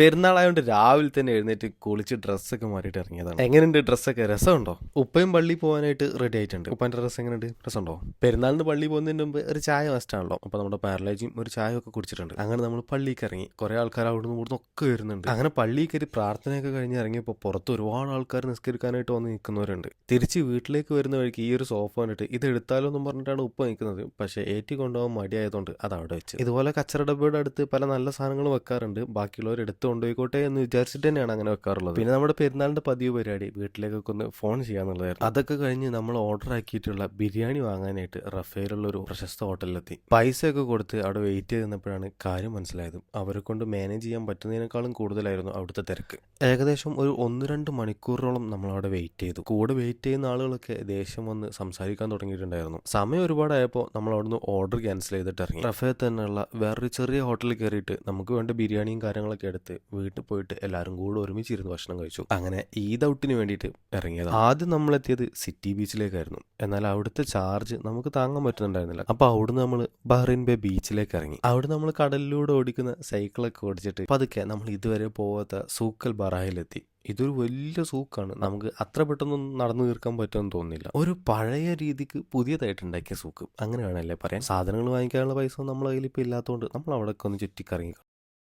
പെരുന്നാളായതുകൊണ്ട് രാവിലെ തന്നെ എഴുന്നേറ്റ് കുളിച്ച് ഡ്രസ്സൊക്കെ മാറിയിട്ട് ഇറങ്ങിയതാണ്. എങ്ങനെയുണ്ട് ഡ്രസ്സൊക്കെ? രസമുണ്ടോ? ഉപ്പയും പള്ളി പോകാനായിട്ട് റെഡി ആയിട്ടുണ്ട്. ഉപ്പാന്റെ ഡ്രസ്സ് എങ്ങനെയുണ്ട്? രസമുണ്ടോ? പെരുന്നാളിന് പള്ളി പോകുന്നതിന് മുമ്പ് ഒരു ചായ മസ്റ്റാണല്ലോ. അപ്പോൾ നമ്മുടെ പാരലൈജിയും ഒരു ചായ ഒക്കെ കുടിച്ചിട്ടുണ്ട്. അങ്ങനെ നമ്മൾ പള്ളിക്ക് ഇറങ്ങി. കുറേ ആൾക്കാർ അവിടുന്ന് ഇവിടുന്ന് ഒക്കെ വരുന്നുണ്ട്. അങ്ങനെ പള്ളിയിൽ കയറി പ്രാർത്ഥനയൊക്കെ കഴിഞ്ഞ് ഇറങ്ങിയപ്പോൾ പുറത്ത് ഒരുപാട് ആൾക്കാർ നിസ്കരിക്കാനായിട്ട് വന്ന് നിൽക്കുന്നവരുണ്ട്. തിരിച്ച് വീട്ടിലേക്ക് വരുന്ന വഴിക്ക് ഈ ഒരു സോഫ കണ്ടിട്ട് ഇത് എടുത്താലോ എന്നും പറഞ്ഞിട്ടാണ് ഉപ്പ നിൽക്കുന്നത്. പക്ഷേ ഏറ്റി കൊണ്ടുപോകാൻ മടിയായതുകൊണ്ട് അത് അവിടെ വെച്ച്. ഇതുപോലെ കച്ചറ ഡബയുടെ അടുത്ത് പല നല്ല സാധനങ്ങൾ വെക്കാറുണ്ട്. ബാക്കിയുള്ളവർ എടുത്ത് കൊണ്ടുപോയിക്കോട്ടെ എന്ന് വിചാരിച്ചിട്ട് തന്നെയാണ് അങ്ങനെ വെക്കാറുള്ളത്. പിന്നെ നമ്മുടെ പെരുന്നാളിന്റെ പതിവ് പരിപാടി വീട്ടിലേക്കൊക്കെ ഒന്ന് ഫോൺ ചെയ്യാന്നുള്ളതായിരുന്നു അതൊക്കെ കഴിഞ്ഞ് നമ്മൾ ഓർഡർ ആക്കിയിട്ടുള്ള ബിരിയാണി വാങ്ങാനായിട്ട് റഫേലുള്ള ഒരു പ്രശസ്ത ഹോട്ടലിലെത്തി. പൈസയൊക്കെ കൊടുത്ത് അവിടെ വെയിറ്റ് ചെയ്ത് നിന്നപ്പോഴാണ് കാര്യം മനസ്സിലായത്. അവരെ കൊണ്ട് മാനേജ് ചെയ്യാൻ പറ്റുന്നതിനേക്കാളും കൂടുതലായിരുന്നു അവിടുത്തെ തിരക്ക്. ഏകദേശം ഒരു ഒന്ന് രണ്ട് മണിക്കൂറോളം നമ്മൾ അവിടെ വെയിറ്റ് ചെയ്തു. കൂടെ വെയിറ്റ് ചെയ്യുന്ന ആളുകളൊക്കെ ദേഷ്യം വന്ന് സംസാരിക്കാൻ തുടങ്ങിയിട്ടുണ്ടായിരുന്നു. സമയം ഒരുപാടായപ്പോൾ നമ്മൾ അവിടുന്ന് ഓർഡർ ക്യാൻസൽ ചെയ്തിട്ട് ഇറങ്ങി. റഫേ തന്നെയുള്ള വേറൊരു ചെറിയ ഹോട്ടലിൽ കയറിയിട്ട് നമുക്ക് വേണ്ട ബിരിയാണിയും കാര്യങ്ങളൊക്കെ എടുത്ത് വീട്ടിൽ പോയിട്ട് എല്ലാവരും കൂടെ ഒരുമിച്ചിരുന്ന് ഭക്ഷണം കഴിച്ചു. അങ്ങനെ ഈദ് ഔട്ടിന് വേണ്ടിയിട്ട് ഇറങ്ങിയത്. ആദ്യം നമ്മളെത്തിയത് സിറ്റി ബീച്ചിലേക്കായിരുന്നു എന്നാൽ അവിടുത്തെ ചാർജ് നമുക്ക് താങ്ങാൻ പറ്റുന്നുണ്ടായിരുന്നില്ല. അപ്പോൾ അവിടുന്ന് നമ്മൾ ബഹ്റിൻ ബേ ബീച്ചിലേക്ക് ഇറങ്ങി. അവിടെ നമ്മൾ കടലിലൂടെ ഓടിക്കുന്ന സൈക്കിളൊക്കെ ഓടിച്ചിട്ട് പതുക്കെ നമ്മൾ ഇതുവരെ പോവാത്ത സൂക്കൽ ബറായിലെത്തി. ഇതൊരു വലിയ സൂക്കാണ്. നമുക്ക് അത്ര പെട്ടെന്നൊന്നും നടന്നു തീർക്കാൻ പറ്റുമെന്ന് തോന്നുന്നില്ല. ഒരു പഴയ രീതിക്ക് പുതിയതായിട്ട് ഉണ്ടാക്കിയ സൂക്ക്. അങ്ങനെ വേണമല്ലേ പറയാൻ. സാധനങ്ങൾ വാങ്ങിക്കാനുള്ള പൈസ നമ്മളെ കയ്യിൽ ഇപ്പോൾ ഇല്ലാത്തതുകൊണ്ട് നമ്മൾ അവിടെയൊക്കെ ഒന്ന് ചുറ്റിക്കറങ്ങി